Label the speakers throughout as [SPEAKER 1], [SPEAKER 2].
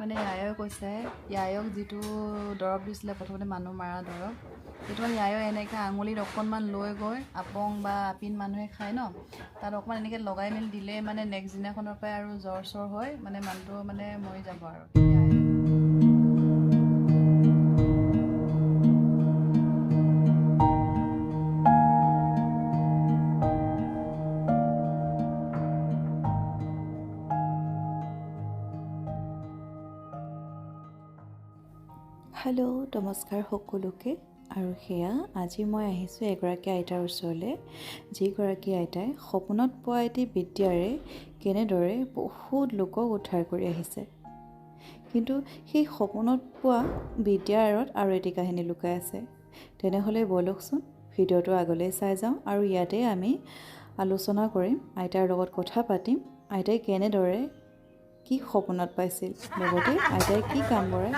[SPEAKER 1] মানে য়ায়ই কৈছে য়ায়ক যিটো দৰৱ দিছিলে প্ৰথমতে মানুহ মৰা দৰৱ সেইটো মানে য়ায়ই এনেকৈ আঙুলিত অকণমান লৈ গৈ আপং বা আপিন মানুহে খায় ন তাত অকণমান এনেকৈ লগাই মেলি দিলে মানে নেক্সট দিনাখনৰ পৰাই আৰু জ্বৰ চৰ হয় মানে মানুহটো মানে মৰি যাব আৰু।
[SPEAKER 2] হেল্ল' নমস্কাৰ সকলোকে। আৰু সেয়া আজি মই আহিছোঁ এগৰাকী আইতাৰ ওচৰলৈ। যিগৰাকী আইতাই সপোনত পোৱা এটি বিদ্যাৰে কেনেদৰে বহুত লোকক উদ্ধাৰ কৰি আহিছে। কিন্তু সেই সপোনত পোৱা বিদ্যাৰ আঁৰত আৰু এটি কাহিনী লুকাই আছে। তেনেহ'লে ব'লকচোন ভিডিঅ'টো আগলৈ চাই যাওঁ আৰু ইয়াতে আমি আলোচনা কৰিম আইতাৰ লগত কথা পাতিম আইতাই কেনেদৰে কি সপোনত পাইছিল? লগতে আইতাই কি কাম কৰে?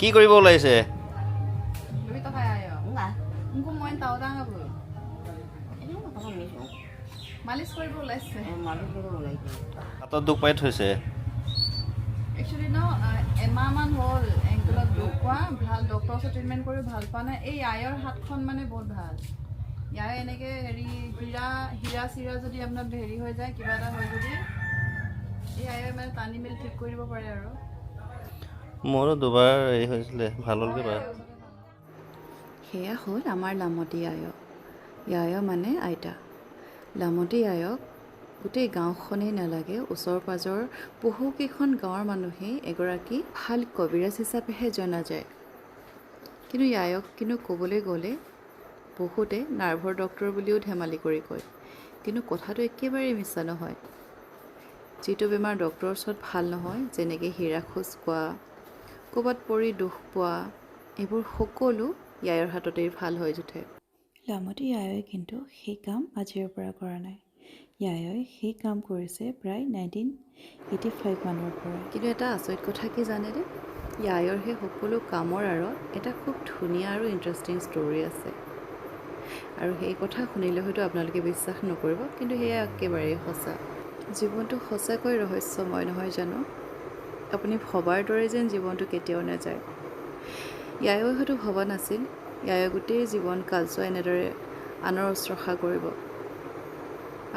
[SPEAKER 3] কি কৰিব ওলাইছে. হাতত দুখ পাই থৈছে।
[SPEAKER 1] একচুৱেলি ন আহ, এমাহমান হ'ল এংকলত দুখ পোৱা ভাল ডক্টৰৰ ওচৰত ট্ৰিটমেণ্ট কৰি ভাল পোৱা নাই। এই আয়ৰ হাতখন মানে বহুত ভাল। ইয়াৰ এনেকৈ হেৰি হীৰা হীৰা চিৰা যদি আপোনাৰ হেৰি হৈ যায় কিবা এটা হয় যদি এই আয়ৰ মানে টানি মেলি ঠিক কৰি দিব পাৰে আৰু।
[SPEAKER 3] মোৰো দুবাৰ হেৰি হৈছিলে ভাল হ'লগৈ বাৰু।
[SPEAKER 2] সেয়া হ'ল আমাৰ লামতি আয়ক। য়ায় মানে আইতা। লামতি আয়ক গোটেই গাঁওখনেই নালাগে ওচৰ পাজৰ বহুকেইখন গাঁৱৰ মানুহেই এগৰাকী ভাল কবিৰাজ হিচাপেহে জনা যায়। কিন্তু য়ায়ক কিন্তু ক'বলৈ গ'লে বহুতে নাৰ্ভৰ ডক্টৰ বুলিও ধেমালি কৰি কয়। কিন্তু কথাটো একেবাৰে মিছা নহয়। যিটো বেমাৰ ডক্টৰৰ ওচৰত ভাল নহয় যেনেকৈ হীৰা খোজ কোৱা ক'ৰবাত পৰি দুখ পোৱা এইবোৰ সকলো য়ায়ৰ হাততেই ভাল হৈ উঠে। লামতি য়ায়ই কিন্তু সেই কাম আজিৰ পৰা কৰা নাই। য়ায়ই সেই কাম কৰিছে প্ৰায় নাইনটিন এইটি ফাইভ মানৰ পৰা কিন্তু এটা আচৰিত কথা কি জানেনে য়ায়ৰ সেই সকলো কামৰ আঁৰত এটা খুব ধুনীয়া আৰু ইণ্টাৰেষ্টিং ষ্টৰি আছে। আৰু সেই কথা শুনিলে হয়তো আপোনালোকে বিশ্বাস নকৰিব কিন্তু সেয়া একেবাৰেই সঁচা। জীৱনটো সঁচাকৈ ৰহস্যময় নহয় জানো? আপুনি ভবাৰ দৰে যেন জীৱনটো কেতিয়াও নাযায়। য়ায়ই হয়তো ভবা নাছিল য়ায়ৰ গোটেই জীৱন কালচোৱা এনেদৰে আনৰ উশ্ৰষা কৰিব।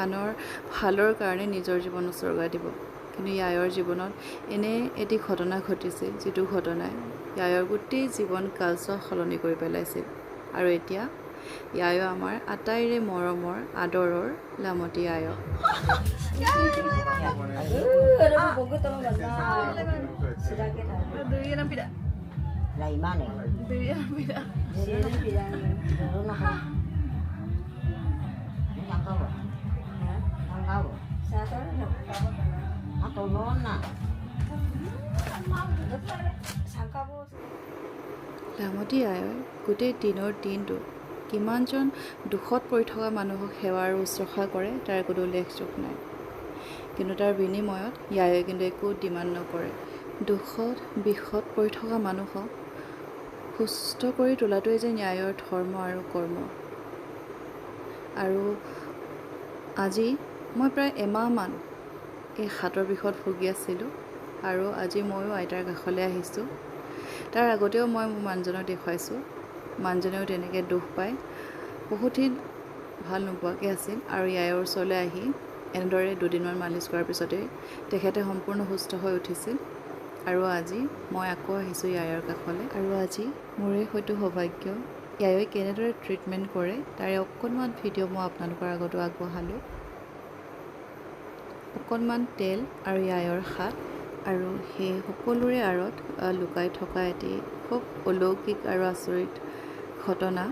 [SPEAKER 2] আনৰ ভালৰ কাৰণে নিজৰ জীৱন উচৰ্গা দিব। কিন্তু য়ায়ৰ জীৱনত এনে এটি ঘটনা ঘটিছিল যিটো ঘটনাই য়ায়ৰ গোটেই জীৱন কালচোৱা সলনি কৰি পেলাইছিল। আৰু এতিয়া ইয়ায়ো আমাৰ আটাইৰে মৰমৰ আদৰৰ লামতী
[SPEAKER 4] আয়
[SPEAKER 2] লামতী আয়ৰ গোটেই দিনৰ দিনটো কিমানজন দুখত পৰি থকা মানুহক সেৱা আৰু শুশ্ৰূষা কৰে তাৰ কোনো লেখযোখ নাই। কিন্তু তাৰ বিনিময়ত য়ায়ে কিন্তু একো ডিমাণ্ড নকৰে। দুখত বিষত পৰি থকা মানুহক সুস্থ কৰি তোলাটোৱে যে ন্যায়ৰ ধৰ্ম আৰু কৰ্ম। আৰু আজি মই প্ৰায় এমাহমান এই হাতৰ বিষত ভুগি আছিলোঁ আৰু আজি ময়ো আইতাৰ কাষলৈ আহিছোঁ। তাৰ আগতেও মই মোৰ মানুহজনক দেখুৱাইছোঁ। মানুহজনেও তেনেকৈ দুখ পায়। বহুত দিন ভাল নোপোৱাকৈ আছিল আৰু ইয়াৰ ওচৰলৈ আহি এনেদৰে দুদিনমান মালিচ কৰাৰ পিছতেই তেখেতে সম্পূৰ্ণ সুস্থ হৈ উঠিছিল। আৰু আজি মই আকৌ আহিছোঁ ইয়াৰ কাষলৈ। আৰু আজি মোৰে হয়তো সৌভাগ্য ইয়াই কেনেদৰে ট্ৰিটমেণ্ট কৰে তাৰে অকণমান ভিডিঅ' মই আপোনালোকৰ আগতো আগবঢ়ালোঁ। অকণমান তেল আৰু ইয়ায়ৰ হাত আৰু সেই সকলোৰে আঁৰত লুকাই থকা এটি খুব অলৌকিক আৰু আচৰিত ঘটনা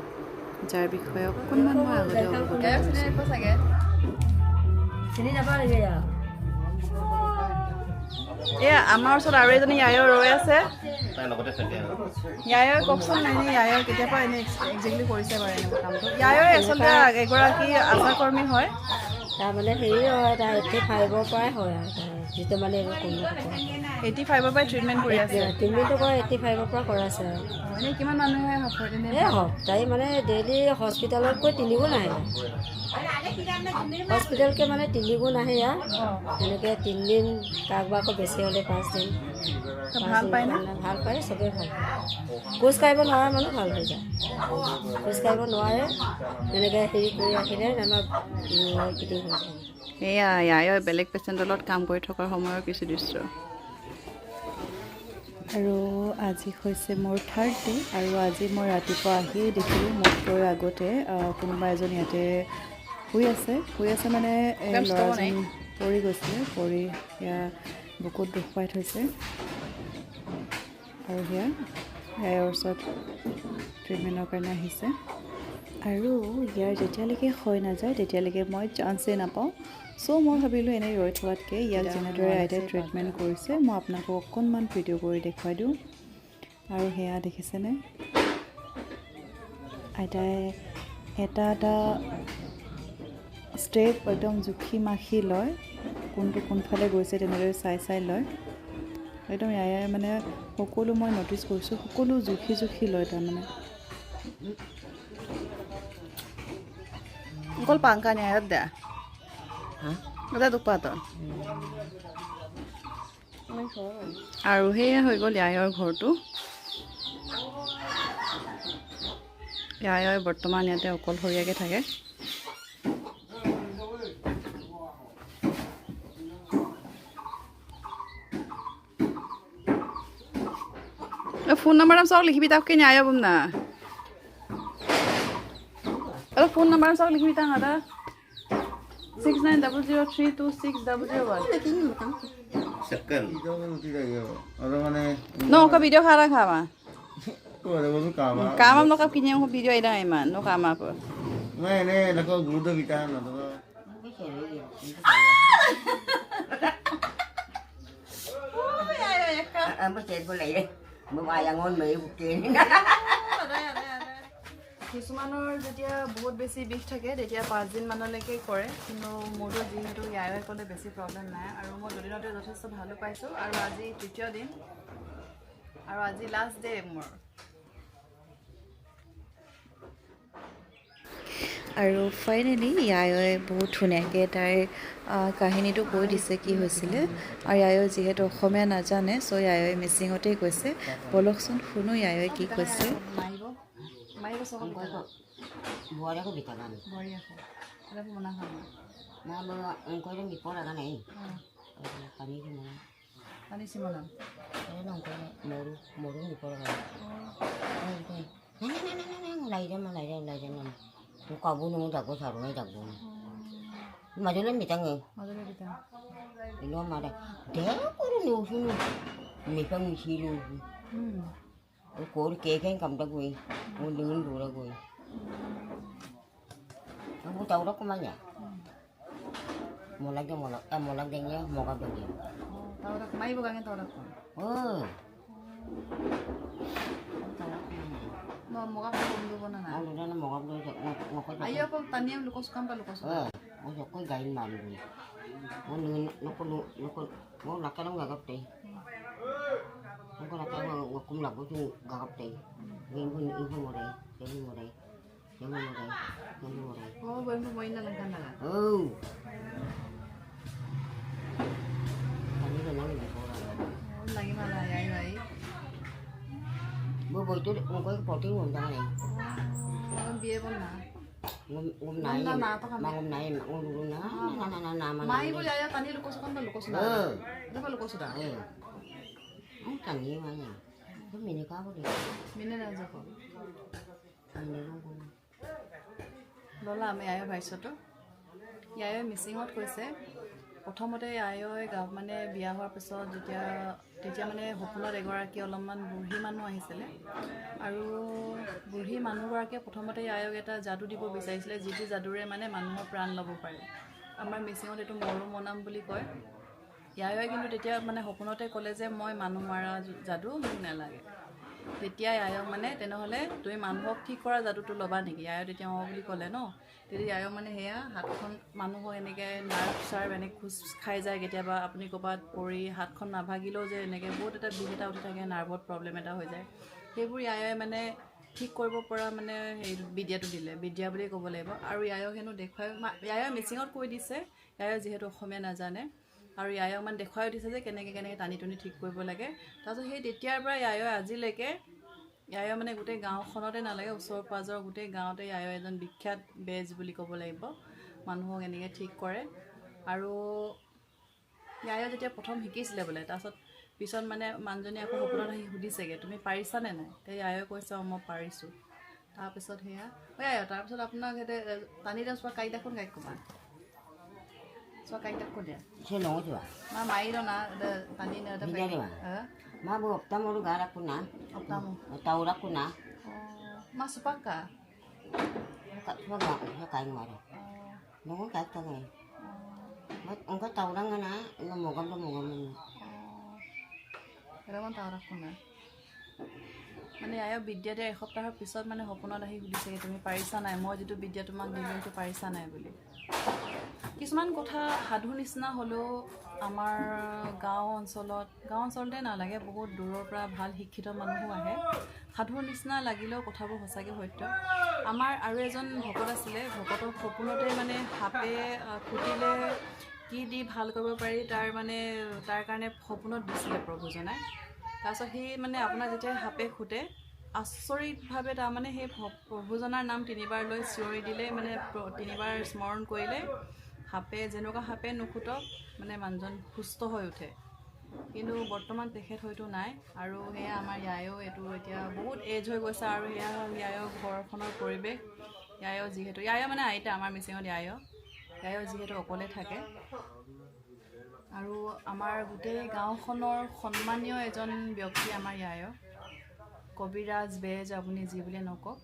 [SPEAKER 2] যাৰ বিষয়ে অকণমান মই আগতে অৱগত
[SPEAKER 1] ইয়াৰ
[SPEAKER 2] কৰিছোঁ
[SPEAKER 1] চিনি নোপোৱা চাগে
[SPEAKER 4] Sini apa lagi ya?
[SPEAKER 1] এয়া আমাৰ ওচৰত আৰু এজনী য়ায়ৰ ৰৈ আছে।
[SPEAKER 3] তাই লগতে থাকে আৰু।
[SPEAKER 1] য়ায়ৰ কওকচোন এনে য়ায়ৰ কেতিয়াবা এনে একজেক্টলি কৰিছে বাৰু এনেকুৱা কামটো য়ায়ৰ আচলতে এগৰাকী আশা কৰ্মী হয়।
[SPEAKER 4] তাৰমানে হেৰি হয় তাৰ এইটি ফাইভৰ পৰাই হয় আৰু। তাৰ
[SPEAKER 5] যিটো মানে কোনো
[SPEAKER 2] এইটি ফাইভৰ পৰাই ট্ৰিটমেণ্ট কৰি আছে।
[SPEAKER 5] তিনিদিনটো কৰা এইটি ফাইভৰ পৰা কৰাইছে আৰু
[SPEAKER 2] এনেই কিমান মানুহে
[SPEAKER 5] এই সপ্তাহী মানে ডেইলি হস্পিটেলত গৈ তিনিগুণ আহে। হস্পিটেলকৈ মানে তিনিগুণ আহে ইয়াত এনেকৈ তিনিদিন কাৰোবাৰ আকৌ বেছি হ'লে পাঁচদিন।
[SPEAKER 2] ভালো পায়
[SPEAKER 5] ভালো পায় চবেই ভালো পায়। খোজ কাঢ়িব নোৱাৰা মানুহ ভালো হৈ যায়। খোজ কাঢ়িব নোৱাৰে। তেনেকৈ হেৰি কৰি ৰাখিলে আমাৰ হৈ যায়।
[SPEAKER 6] এয়া ইয়াৰ বেলেগ পেচেণ্টৰ লগত কাম কৰি থকাৰ সময়ৰ কিছু দৃশ্য। আৰু আজি হৈছে মোৰ থাৰ্ড ডে আৰু আজি মই ৰাতিপুৱা আহিয়েই দেখিলোঁ মোতকৈ আগতে আহ, কোনোবা এজন ইয়াতে শুই আছে। শুই আছে মানে ল'ৰাজন পৰি গৈছিলে পৰি সেয়া বুকুত দুখ পাই থৈছে। আৰু সেয়া ইয়াৰ ওচৰত ট্ৰিটমেণ্টৰ কাৰণে আহিছে। আৰু ইয়াৰ যেতিয়ালৈকে হৈ নাযায় তেতিয়ালৈকে মই চান্সেই নাপাওঁ। চ' মই ভাবিলোঁ এনেই ৰৈ থকাতকৈ ইয়াক যেনেদৰে আইতাই ট্ৰিটমেণ্ট কৰিছে মই আপোনালোকক অকণমান ভিডিঅ' কৰি দেখুৱাই দিওঁ। আৰু সেয়া দেখিছেনে? আইতাই এটা এটা ষ্টেপ একদম জুখি মাখি লয়। কোনটো কোনফালে গৈছে তেনেদৰে চাই চাই লয়। একদম ইয়াই মানে সকলো মই ন'টিছ কৰিছোঁ সকলো জুখি জুখি লয় তাৰমানে। অকল পাংকা ন্যায়ত দে দে দুপাতত আৰু সেয়া হৈ গ'ল য়ায়ৰ ঘৰটো। য়ায়ৰ বৰ্তমান ইয়াতে অকলশৰীয়াকৈ থাকে। ফোন নাম্বাৰ চাওক লিখিবি তাক কিনে আয় বম না। अरे फोन नंबर सब लिख मिटा हमारा six nine double zero three two
[SPEAKER 3] six
[SPEAKER 7] double zero
[SPEAKER 6] one सकल नो का वीडियो खा
[SPEAKER 7] रहा खावा काम हम
[SPEAKER 6] लोग कब किन्हें वीडियो आई रहा है मान नो काम आप
[SPEAKER 7] नहीं नहीं लको गुड बिटा ना तो Em
[SPEAKER 5] có chết vô lấy đi Mà bà là ngon mấy cuộc kia
[SPEAKER 2] কিছুমানৰ যেতিয়া বহুত বেছি বিষ থাকে তেতিয়া পাঁচদিনমানলৈকে কৰে। কিন্তু মোৰতো যিহেতু ইয়াৰে ক'লে বেছি প্ৰব্লেম নাই আৰু মই দুদিনতে যথেষ্ট ভালো পাইছোঁ আৰু আজি তৃতীয় দিন আৰু আজি লাষ্ট ডে মোৰ।
[SPEAKER 6] আৰু ফাইনেলি য়ায়ই বহুত ধুনীয়াকৈ তাইৰ কাহিনীটো কৈ দিছে কি হৈছিলে। আৰু য়ায়ই যিহেতু অসমীয়া নাজানে চ' য়ায়ই মিচিঙতেই কৈছে বলকচোন শুনো য়ায়ই কি কৈছে।
[SPEAKER 2] মাৰিব মাৰিব চকল
[SPEAKER 5] Buat aku bisa kan
[SPEAKER 2] বঢ়ি আছে অলপ মনা খাম
[SPEAKER 5] Nah bawa engkau yang dipor kan ini Kami di mana
[SPEAKER 2] পানী চিমলাম
[SPEAKER 5] Saya nongko moru moru dipor kan Neng neng neng neng neng Lai dia mah lai dia lai dia mah Kau bunuh jago sarungnya jago Maju lah mitang eh Ukur keke kam da gue. Gue dengan dura gue. Aku tahu dah ke mana. Molak dia molak, eh molak dia mau kabel dia.
[SPEAKER 2] Tahu dah
[SPEAKER 5] ke
[SPEAKER 2] mana ibu kangen tahu dah.
[SPEAKER 5] Oh. Mau mau kabel dulu mana? Mau. Ayo
[SPEAKER 2] aku tanya lu suka apa lu kos.
[SPEAKER 5] Eh, mau kau gain malu. Mau dengan lu kau lu kau mau nakal nggak. không có là cái mà cũng lòng của chung gặp thì game hơn yêu hơn một đấy game hơn một đấy game hơn một đấy game
[SPEAKER 2] hơn một đấy. Oh game hơn
[SPEAKER 5] một đấy là thằng nào ừ.
[SPEAKER 2] Anh ấy là nói gì
[SPEAKER 5] cô là lấy mà là vậy vậy bữa bữa
[SPEAKER 2] tôi cũng có bỏ
[SPEAKER 5] tiếng quần ra
[SPEAKER 2] này. Con bia con
[SPEAKER 5] nào. Hôm nay mà hôm nay mà hôm nay na na na na na mai
[SPEAKER 2] boleh ya tani lukosukan dah lukosukan dah, dah lukosukan dah. লোকচ না
[SPEAKER 5] Eh.
[SPEAKER 2] দেখো লোকচ দা
[SPEAKER 5] Eh. Ang tani mana. Tu mini ka bu di.
[SPEAKER 2] মিনে নাযাব
[SPEAKER 5] Ani lu bu.
[SPEAKER 2] ল'লা আমি আয়ৰ ভাইছটো ইয়ায়ে মিচিঙত কৈছে প্ৰথমতে আয়ই গাঁও মানে বিয়া হোৱাৰ পিছত যেতিয়া তেতিয়া মানে সপোনত এগৰাকী অলপমান বুঢ়ী মানুহ আহিছিলে আৰু বুঢ়ী মানুহগৰাকীয়ে প্ৰথমতে আয়ক এটা যাদু দিব বিচাৰিছিলে যিটো যাদুৰে মানে মানুহৰ প্ৰাণ ল'ব পাৰে আমাৰ মিচিঙত এইটো মৰু মনাম বুলি কয় ইয়ায়ে কিন্তু তেতিয়া মানে সপোনতে ক'লে যে মই মানুহ মৰা যাদু মোক নালাগে। তেতিয়া আয়ক মানে তেনেহ'লে তুমি মানুহক ঠিক কৰা যাদুটো ল'বা নেকি? আয়ক তেতিয়া অঁ বুলি ক'লে ন? তেতিয়া আয়ক মানে সেয়া হাতখন মানুহক এনেকৈ নাৰ্ভ চাৰ্ভ এনেকৈ খোজ খাই যায় কেতিয়াবা। আপুনি ক'ৰবাত পৰি হাতখন নাভাগিলেও যে এনেকৈ বহুত এটা বিষ এটা উঠি থাকে নাৰ্ভত প্ৰব্লেম এটা হৈ যায়। সেইবোৰ ইয়ায়ে মানে ঠিক কৰিব পৰা মানে হেৰি বিদ্যাটো দিলে বিদ্যা বুলিয়ে ক'ব লাগিব। আৰু ইয়ায়ক হেনো দেখুৱাই ইয়ায়ে মিচিঙত কৈ দিছে। ইয়ায়ে যিহেতু অসমীয়া নাজানে। আৰু ইয়ায়ক মানে দেখুৱাই দিছে যে কেনেকৈ কেনেকৈ টানি টুনি ঠিক কৰিব লাগে। তাৰপিছত সেই তেতিয়াৰ পৰা ইয়ায়ে আজিলৈকে ইয়ায়ে মানে গোটেই গাঁওখনতে নালাগে ওচৰ পাঁজৰ গোটেই গাঁৱতে ইয়ায়ে এজন বিখ্যাত বেজ বুলি ক'ব লাগিব। মানুহক এনেকৈ ঠিক কৰে। আৰু ইয়ায়ে যেতিয়া প্ৰথম শিকিছিলে বোলে তাৰপিছত পিছত মানে মানুহজনী আকৌ সপোনত আহি সুধিছেগৈ তুমি পাৰিছানে নাই? তে ইয়ায়ে কৈছে অঁ মই পাৰিছোঁ। তাৰপিছত সেয়া আয়ো তাৰপিছত আপোনাক সিহঁতে এ, টানি দিয়া চোৱা কাইটা কোন গাইক ক'বা চোৱা কাইটা কোন দিয়া
[SPEAKER 5] Saya nongol coba.
[SPEAKER 2] মা মাৰি দ না দে, টানি নে দে,
[SPEAKER 5] Bisa deh, Ma.
[SPEAKER 2] হা?
[SPEAKER 5] Ma bu optam mau gara aku na.
[SPEAKER 2] Optamu.
[SPEAKER 5] Tahu aku na.
[SPEAKER 2] Oh, Mas Supaka?
[SPEAKER 5] Kak cuma gak bisa kain mara.
[SPEAKER 2] Oh,
[SPEAKER 5] Nongol kain tangan. Mat engkau tahu orang na. Lo mau gam lo mau gam.
[SPEAKER 2] oh. কেইটামান তাও ৰাখোঁ না মানে আয়ক বিদ্যা দিয়া এসপ্তাহৰ পিছত মানে সপোনত আহি সুধিছেগৈ তুমি পাৰিছা নাই মই যিটো বিদ্যা তোমাক দিলোঁ সেইটো পাৰিছা নাই বুলি কিছুমান কথা সাধু নিচিনা হ'লেও আমাৰ গাঁও অঞ্চলত গাঁও অঞ্চলতে নালাগে বহুত দূৰৰ পৰা ভাল শিক্ষিত মানুহো আহে। সাধুৰ নিচিনা লাগিলেও কথাবোৰ সঁচাকৈ সত্য। আমাৰ আৰু এজন ভকত আছিলে ভকতৰ সপোনতে মানে সাপে খুটিলে কি দি ভাল কৰিব পাৰি তাৰ মানে তাৰ কাৰণে সপোনত দিছিলে প্ৰভুজনাই তাৰপিছত সেই মানে আপোনাৰ যেতিয়া সাপে খুটে আচৰিতভাৱে তাৰমানে সেই প্ৰভুজনাৰ নাম তিনিবাৰ লৈ চিঞৰি দিলে মানে তিনিবাৰ স্মৰণ কৰিলে সাপে যেনেকুৱা সাপে নুখুটক মানে মানুহজন সুস্থ হৈ উঠে। কিন্তু বৰ্তমান তেখেত হয়তো নাই। আৰু সেয়া আমাৰ ইয়ায়ো এইটো এতিয়া বহুত এজ হৈ গৈছে আৰু সেয়া হ'ল ঘৰখনৰ পৰিৱেশ। ইয়ায়ো যিহেতু ইয়ায়ো মানে আইতা আমাৰ মিচিঙত ইয়ায়ো। ইয়ায়ো যিহেতু অকলে থাকে। আৰু আমাৰ গোটেই গাঁওখনৰ সন্মানীয় এজন ব্যক্তি আমাৰ ইয়ায়ো। কবিৰাজ বেজ আপুনি যি বুলিয়ে নকওক।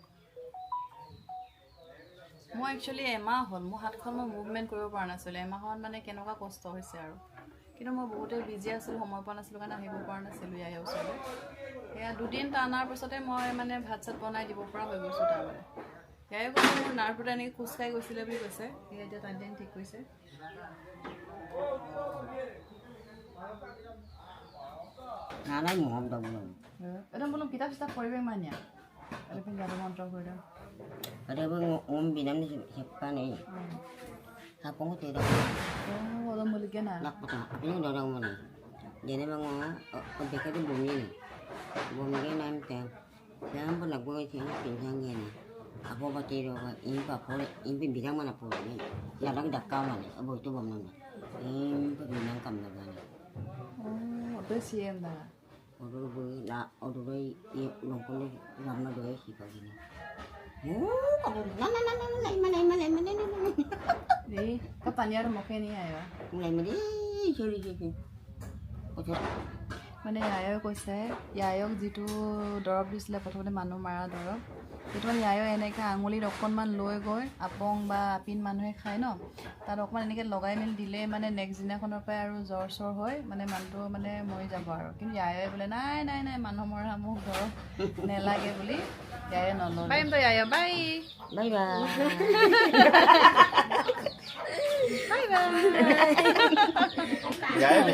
[SPEAKER 2] মই একচুৱেলি এমাহ হ'ল মোৰ হাতখন মই মুভমেণ্ট কৰিব পৰা নাছিলোঁ। এমাহত মানে কেনেকুৱা কষ্ট হৈছে আৰু। কিন্তু মই বহুতেই বিজি আছিলোঁ সময় পোৱা নাছিলোঁ কাৰণে আহিব পৰা নাছিলোঁ ইয়াৰ ওচৰলৈ। সেয়া দুদিন টানাৰ পাছতে মই মানে ভাত চাত বনাই দিব পৰা হৈ গৈছোঁ তাৰমানে। ইয়াৰে কৈছে মোৰ নাৰ্ভটো এনেকৈ খোজকাঢ়ি গৈছিলে বুলি কৈছে। সেয়া এতিয়া টানি টানি ঠিক কৰিছে. একদম বোলো কিতাপ চিতাপ পৰিৱেশ মানিয়া এইটো যাদু মন্ত্ৰ কৰি দিওঁ
[SPEAKER 5] ada apa ngombe namanya siapa nih apa nggak tidak
[SPEAKER 2] oh wala muligan ah
[SPEAKER 5] nak pata ini udah orang mana jadi emang objeknya itu bumi nih bumi ini nam tem jangan pun gue sih pincang gini aku baca itu apa ini apa boleh ini bilang mana boleh ini larang dakau mana apa itu bom nama ini bilang kam
[SPEAKER 2] nama oh itu
[SPEAKER 5] sih yang dah Odo-odo, odo-odo, iya, nongkrong deh, lama deh sih
[SPEAKER 2] pagi. Nah, nah, nah, nah, nah, ya
[SPEAKER 5] mulai mulai jadi jadi oke
[SPEAKER 2] মানে ইয়ায়ক কৈছে ইয়ায়ক যিটো দৰৱ দিছিলে প্ৰথমতে মানুহ মৰা দৰৱ সেইটো মানে ইয়ায়ক এনেকৈ আঙুলিত অকণমান লৈ গৈ আপং বা আপিন মানুহে খায় ন তাত অকণমান এনেকৈ লগাই মেলি দিলে মানে নেক্সট দিনাখনৰ পৰাই আৰু জ্বৰ চৰ হৈ মানে মানুহটো মানে মৰি যাব আৰু। কিন্তু ইয়ায়ে বোলে নাই নাই নাই মানুহ মৰা মোক দৰৱ নেলাগে বুলি পাৰিম তই বাই. Bye bye.
[SPEAKER 3] ইয়াৰে বেছি